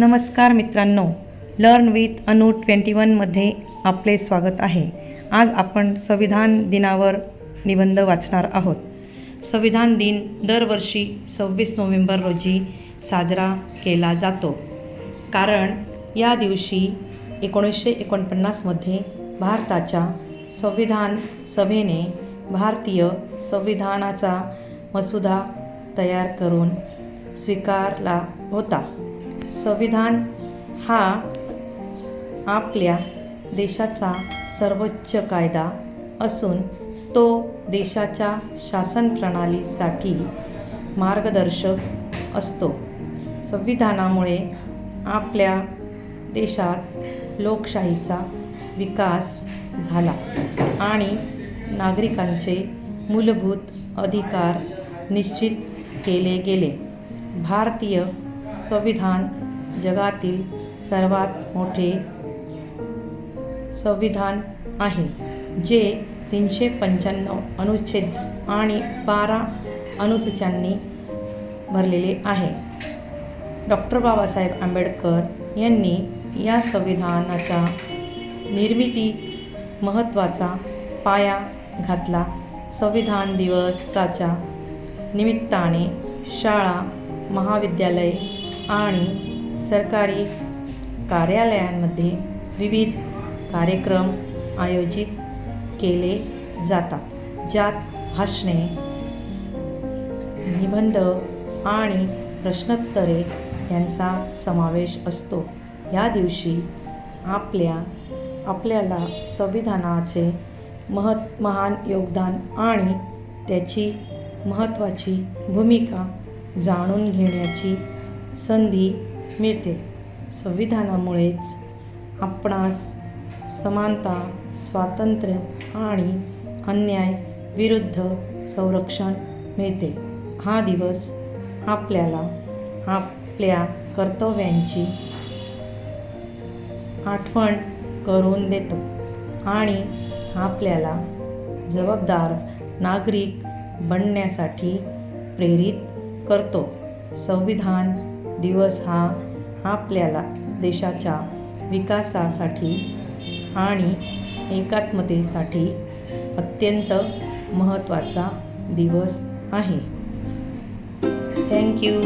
नमस्कार मित्रांनो learn with Anu twenty वनमध्ये आपले स्वागत आहे. आज आपण संविधान दिनावर निबंध वाचणार आहोत. संविधान दिन दरवर्षी सव्वीस नोव्हेंबर रोजी साजरा केला जातो. कारण या दिवशी एकोणीसशे एकोणपन्नासमध्ये भारताच्या संविधान सभेने भारतीय संविधानाचा मसुदा तयार करून स्वीकारला होता. संविधान हा आपल्या देशाचा सर्वोच्च कायदा असून तो देशाच्या शासन प्रणालीसाठी मार्गदर्शक असतो. संविधानामुळे आपल्या देशात लोकशाहीचा विकास झाला आणि नागरिकांचे मूलभूत अधिकार निश्चित केले गेले. भारतीय संविधान जगातील सर्वात मोठे संविधान आहे जे तीनशे पंच्याण्णव अनुच्छेद आणि बारा अनुसूच्यांनी भरलेले आहे. डॉक्टर बाबासाहेब आंबेडकर यांनी या संविधानाच्या निर्मिती महत्त्वाचा पाया घातला. संविधान दिवसाच्या निमित्ताने शाळा महाविद्यालय आणि सरकारी कार्यालयांमध्ये विविध कार्यक्रम आयोजित केले जातात ज्यात भाषणे निबंध आणि प्रश्नोत्तरे यांचा समावेश असतो. या दिवशी आपल्या आपल्याला संविधानाचे महत् महान योगदान आणि त्याची महत्त्वाची भूमिका जाणून घेण्याची संधी मिळते. संविधानामुळेच आपणास समानता स्वातंत्र्य आणि अन्याय विरुद्ध संरक्षण मिळते. हा दिवस आपल्याला आपल्या कर्तव्यांची आठवण करून देतो आणि आपल्याला जबाबदार नागरिक बनण्यासाठी प्रेरित करतो. संविधान दिवस हा आपल्याला देशाच्या विकासासाठी आणि एकात्मतेसाठी अत्यंत महत्त्वाचा दिवस आहे. थँक्यू